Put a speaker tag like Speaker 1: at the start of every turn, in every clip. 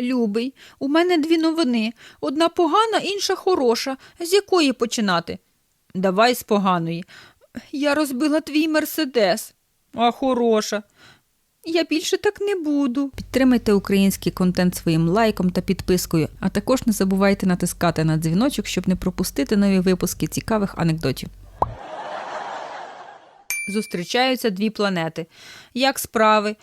Speaker 1: Любий, у мене дві новини. Одна погана, інша хороша. З якої починати? Давай з поганої. Я розбила твій мерседес. А хороша. Я більше так не буду. Підтримайте український контент своїм лайком та підпискою, а також не забувайте натискати на дзвіночок, щоб не пропустити нові випуски цікавих анекдотів. Зустрічаються дві планети. Як справи?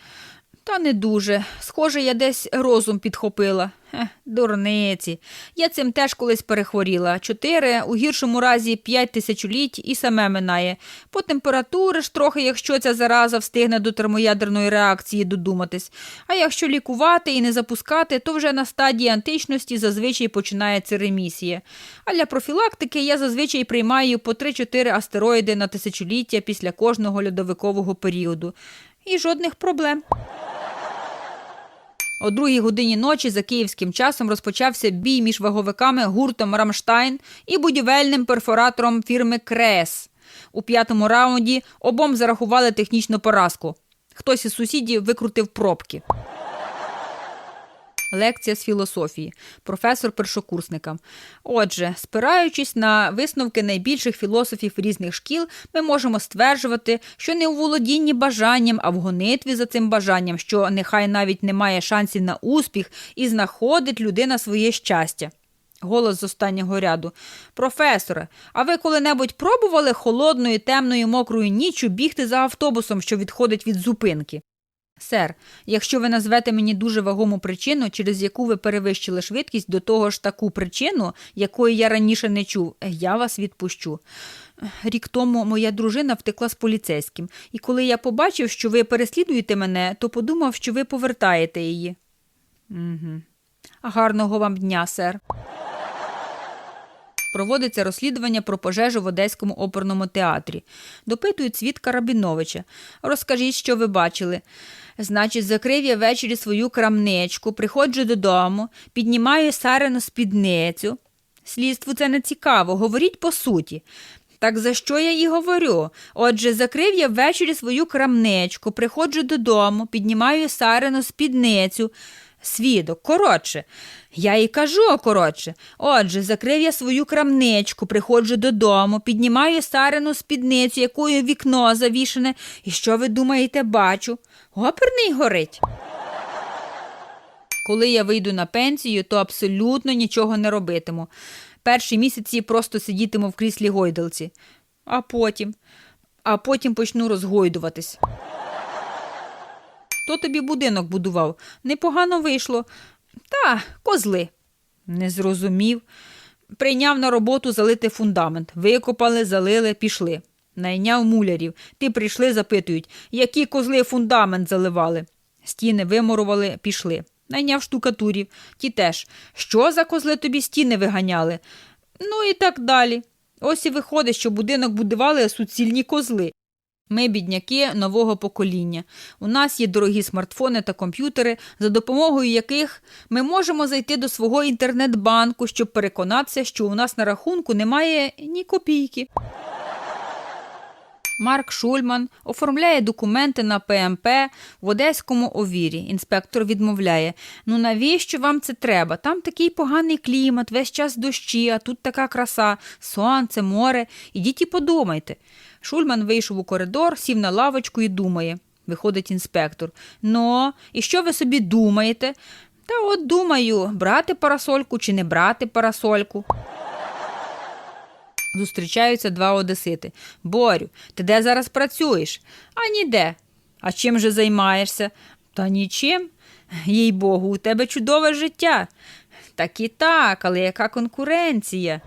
Speaker 1: Та не дуже. Схоже, я десь розум підхопила. Хе, дурниці. Я цим теж колись перехворіла. Чотири, у гіршому разі п'ять тисячоліть і саме минає. По температури ж трохи, якщо ця зараза встигне до термоядерної реакції додуматись. А якщо лікувати і не запускати, то вже на стадії античності зазвичай починається ремісія. А для профілактики я зазвичай приймаю по 3-4 астероїди на тисячоліття після кожного льодовикового періоду. І жодних проблем. О другій годині ночі за київським часом розпочався бій між ваговиками гуртом Рамштайн і будівельним перфоратором фірми Крес. У п'ятому раунді обом зарахували технічну поразку. Хтось із сусідів викрутив пробки. Лекція з філософії. Професор першокурсникам. Отже, спираючись на висновки найбільших філософів різних шкіл, ми можемо стверджувати, що не у володінні бажанням, а в гонитві за цим бажанням, що нехай навіть не має шансів на успіх, і знаходить людина своє щастя. Голос з останнього ряду. Професоре, а ви коли-небудь пробували холодною, темною, мокрою ніччю бігти за автобусом, що відходить від зупинки? Сер, якщо ви назвете мені дуже вагому причину, через яку ви перевищили швидкість, до того ж таку причину, якої я раніше не чув, я вас відпущу. Рік тому моя дружина втекла з поліцейським, і коли я побачив, що ви переслідуєте мене, то подумав, що ви повертаєте її. Угу. Гарного вам дня, сер. Проводиться розслідування про пожежу в Одеському оперному театрі. Допитують свідка Рабіновича. Розкажіть, що ви бачили. Значить, закрив я ввечері свою крамничку, приходжу додому, піднімаю сарену спідницю. Слідству це не цікаво, говоріть по суті. Так за що я і говорю? Отже, закрив я ввечері свою крамничку, приходжу додому, піднімаю сарену спідницю. Свідок, коротше. Я і кажу коротше. Отже, закрив я свою крамничку, приходжу додому, піднімаю сарену спідницю, якою вікно завішане, і що ви думаєте, бачу? Оперний горить. Коли я вийду на пенсію, то абсолютно нічого не робитиму. Перші місяці просто сидітиму в кріслі гойдалці, а потім, а потім почну розгойдуватись. Хто тобі будинок будував? Непогано вийшло. Та, козли. Не зрозумів. Прийняв на роботу залити фундамент. Викопали, залили, пішли. Найняв мулярів. Ти прийшли, запитують, які козли фундамент заливали. Стіни вимурували, пішли. Найняв штукатурів. Ті теж. Що за козли тобі стіни виганяли? Ну і так далі. Ось і виходить, що будинок будували суцільні козли. Ми бідняки нового покоління. У нас є дорогі смартфони та комп'ютери, за допомогою яких ми можемо зайти до свого інтернет-банку, щоб переконатися, що у нас на рахунку немає ні копійки. Марк Шульман оформляє документи на ПМП в Одеському овірі. Інспектор відмовляє: ну навіщо вам це треба? Там такий поганий клімат, весь час дощі, а тут така краса, сонце, море. Ідіть і подумайте. Шульман вийшов у коридор, сів на лавочку і думає. Виходить інспектор. Ну, і що ви собі думаєте? Та от думаю, брати парасольку чи не брати парасольку. Зустрічаються два одесити. Борю, ти де зараз працюєш? А ніде. А чим же займаєшся? Та нічим. Їй Богу, у тебе чудове життя. Так і так, але яка конкуренція?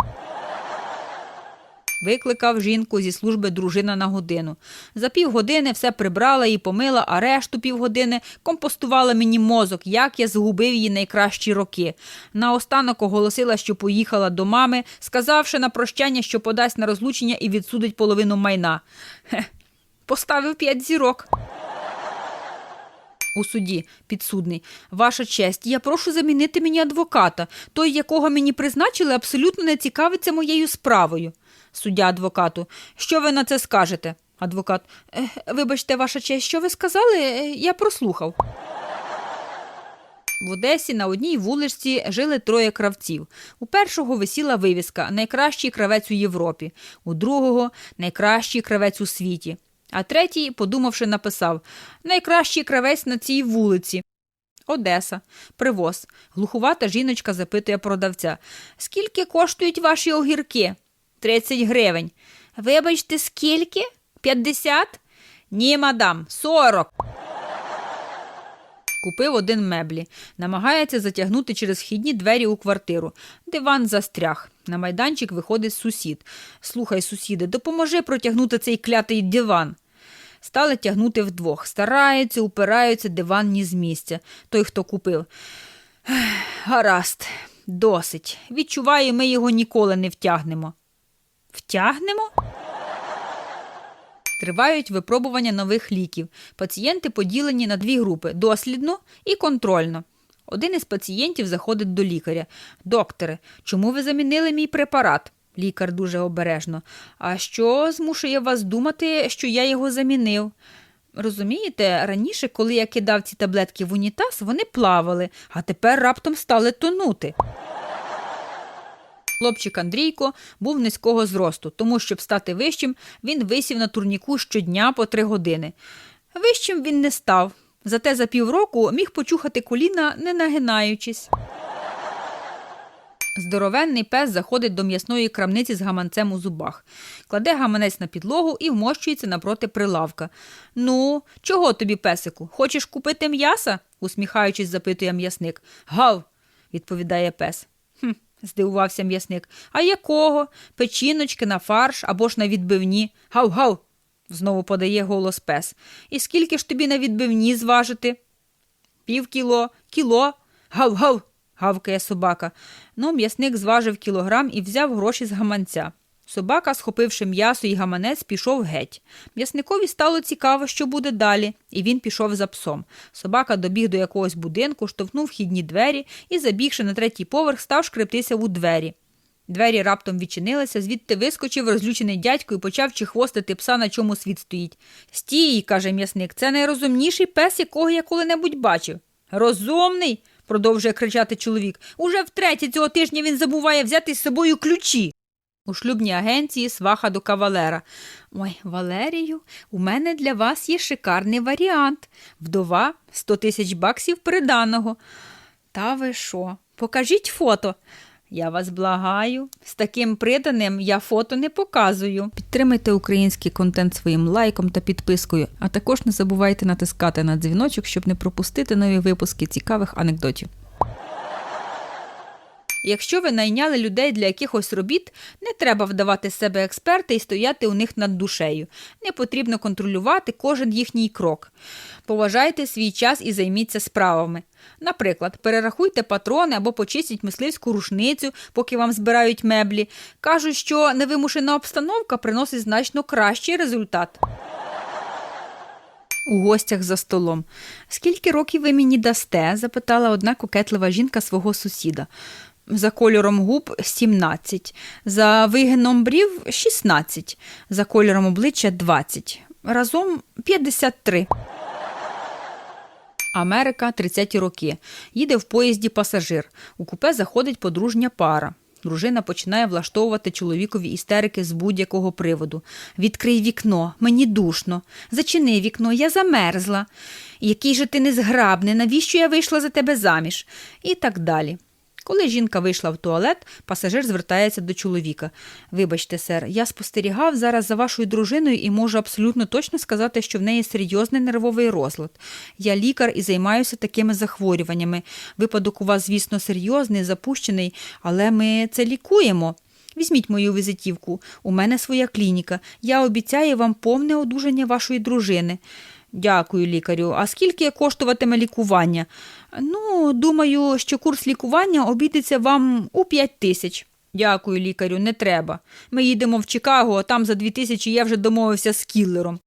Speaker 1: Викликав жінку зі служби дружина на годину. За півгодини все прибрала і помила, а решту півгодини компостувала мені мозок, як я згубив її найкращі роки. Наостанок оголосила, що поїхала до мами, сказавши на прощання, що подасть на розлучення і відсудить половину майна. Хе, поставив п'ять зірок. У суді підсудний. Ваша честь, я прошу замінити мені адвоката. Той, якого мені призначили, абсолютно не цікавиться моєю справою. Суддя адвокату. Що ви на це скажете? Адвокат. «Е, Вибачте, ваша честь, що ви сказали? Е, Я прослухав. В Одесі на одній вуличці жили троє кравців. У першого висіла вивіска Найкращий кравець у Європі, у другого найкращий кравець у світі. А третій, подумавши, написав Найкращий кравець на цій вулиці. Одеса, привоз. Глухувата жіночка запитує продавця Скільки коштують ваші огірки? 30 гривень. Вибачте, скільки? 50? Ні, мадам, 40. Купив один меблі. Намагається затягнути через вхідні двері у квартиру. Диван застряг. На майданчик виходить сусід. Слухай, сусіде, допоможи протягнути цей клятий диван. Стали тягнути вдвох. Стараються, упираються, диван ні з місця. Той, хто купив. Гаразд, досить. Відчуваю, ми його ніколи не втягнемо. Втягнемо? Тривають випробування нових ліків. Пацієнти поділені на дві групи дослідно і контрольно. Один із пацієнтів заходить до лікаря. Докторе, чому ви замінили мій препарат? Лікар дуже обережно. А що змушує вас думати, що я його замінив? Розумієте, раніше, коли я кидав ці таблетки в унітаз, вони плавали, а тепер раптом стали тонути. Хлопчик Андрійко був низького зросту, тому, щоб стати вищим, він висів на турніку щодня по три години. Вищим він не став, зате за півроку міг почухати коліна, не нагинаючись. Здоровенний пес заходить до м'ясної крамниці з гаманцем у зубах, кладе гаманець на підлогу і вмощується напроти прилавка. Ну, чого тобі, песику? Хочеш купити м'яса? усміхаючись, запитує м'ясник. Гав, відповідає пес. Здивувався м'ясник. А якого? Печіночки на фарш або ж на відбивні. Гав-гав, знову подає голос пес. І скільки ж тобі на відбивні зважити? Пів кіло, кіло, гав-гав, гавкає собака. Ну, м'ясник зважив кілограм і взяв гроші з гаманця. Собака, схопивши м'ясо і гаманець, пішов геть. М'ясникові стало цікаво, що буде далі, і він пішов за псом. Собака добіг до якогось будинку, штовхнув вхідні двері і, забігши на третій поверх, став шкрептися у двері. Двері раптом відчинилися, звідти вискочив розлючений дядько і почав чехвостити пса, на чому світ стоїть. Стій, каже м'ясник, це найрозумніший пес, якого я коли-небудь бачив. Розумний, продовжує кричати чоловік. Уже втретє цього тижня він забуває взяти з собою ключі. У шлюбній агенції сваха до кавалера. Ой, Валерію, у мене для вас є шикарний варіант. Вдова 100 тисяч баксів приданого. Та ви що? Покажіть фото. Я вас благаю. З таким приданим я фото не показую. Підтримайте український контент своїм лайком та підпискою, а також не забувайте натискати на дзвіночок, щоб не пропустити нові випуски цікавих анекдотів. Якщо ви найняли людей для якихось робіт, не треба вдавати з себе експерта і стояти у них над душею. Не потрібно контролювати кожен їхній крок. Поважайте свій час і займіться справами. Наприклад, перерахуйте патрони або почистіть мисливську рушницю, поки вам збирають меблі. Кажуть, що невимушена обстановка приносить значно кращий результат. У гостях за столом. Скільки років ви мені дасте? запитала одна кокетлива жінка свого сусіда. За кольором губ 17, за вигином брів 16, за кольором обличчя 20. Разом 53. Америка 30-ті роки. Їде в поїзді пасажир. У купе заходить подружня пара. Дружина починає влаштовувати чоловікові істерики з будь-якого приводу. Відкрий вікно, мені душно. Зачини вікно, я замерзла. Який же ти незграбний, навіщо я вийшла за тебе заміж? І так далі. Коли жінка вийшла в туалет, пасажир звертається до чоловіка. Вибачте, сер, я спостерігав зараз за вашою дружиною і можу абсолютно точно сказати, що в неї серйозний нервовий розлад. Я лікар і займаюся такими захворюваннями. Випадок у вас, звісно, серйозний, запущений, але ми це лікуємо. Візьміть мою візитівку. У мене своя клініка. Я обіцяю вам повне одужання вашої дружини. Дякую, лікарю. А скільки коштуватиме лікування? Ну, думаю, що курс лікування обійдеться вам у 5 тисяч. Дякую, лікарю, не треба. Ми їдемо в Чикаго, а там за дві тисячі я вже домовився з кіллером.